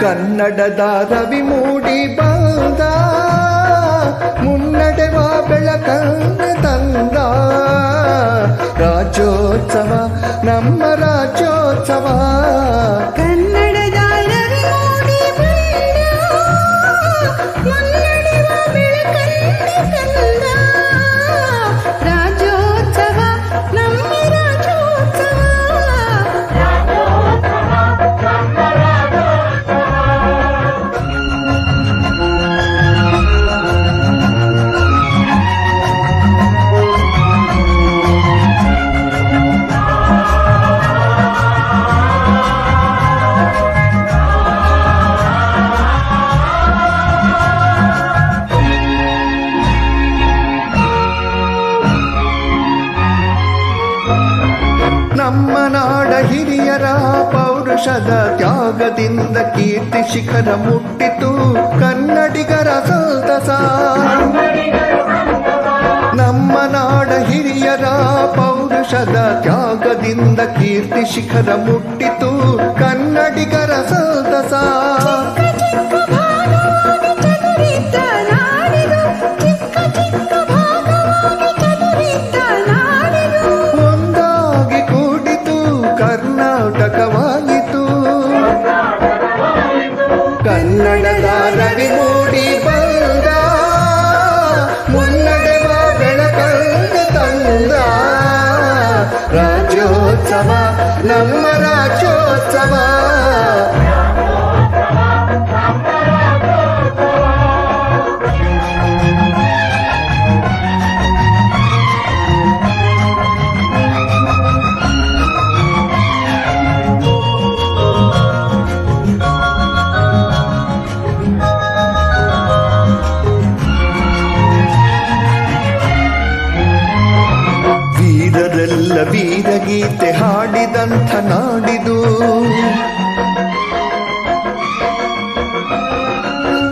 ಕನ್ನಡದ ರವಿ ಮೂಡಿ ಬಂದ ಮುನ್ನಡೆವ ಬೆಳಕನ್ನು ತಂದ. ರಾಜ್ಯೋತ್ಸವ ನಮ್ಮ ಹಿರಿಯರ ಪೌರುಷದ ತ್ಯಾಗದಿಂದ ಕೀರ್ತಿ ಶಿಖರ ಮುಟ್ಟಿತು. ಕನ್ನಡಿಗರ ಸಂತಸ. ನಮ್ಮ ನಾಡ ಹಿರಿಯರ ಪೌರುಷದ ತ್ಯಾಗದಿಂದ ಕೀರ್ತಿ ಶಿಖರ ಮುಟ್ಟಿತು. ಕನ್ನಡಿಗರ ಸಂತಸ. ವೀರರೆಲ್ಲ ವೀರಗೀತೆ ಹಾಡಿದಂಥ ನಾಡಿದು.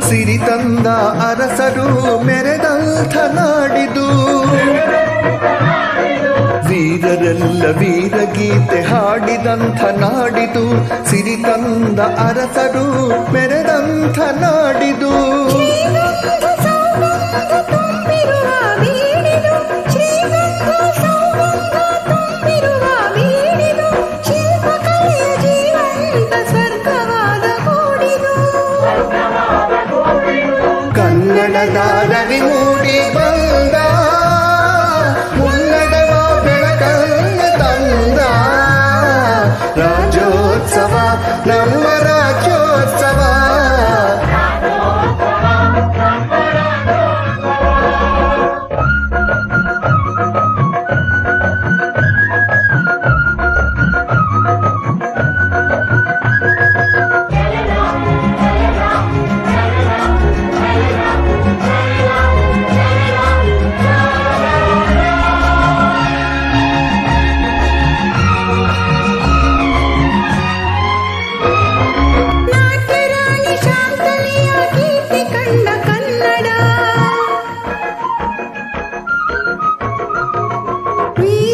ಸಿರಿ ತಂದ ಅರಸರು ಮೆರೆದಂಥ ನಾಡಿದು. ವೀರರೆಲ್ಲ ವೀರಗೀತೆ ಹಾಡಿದಂಥ ನಾಡಿದು. ಸಿರಿ ತಂದ ಅರಸರು ಮೆರೆದಂಥ ನಾಡಿದು. We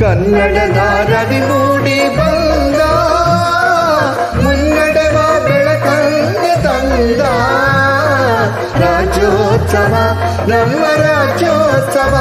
ಕನ್ನಡದ ರವಿ ಮೂಡಿ ಬಂದ ಮುನ್ನಡೆವ ಬೆಳಕಂಗೆ ತಂದ ರಾಜ್ಯೋತ್ಸವ ನಮ್ಮ ರಾಜ್ಯೋತ್ಸವ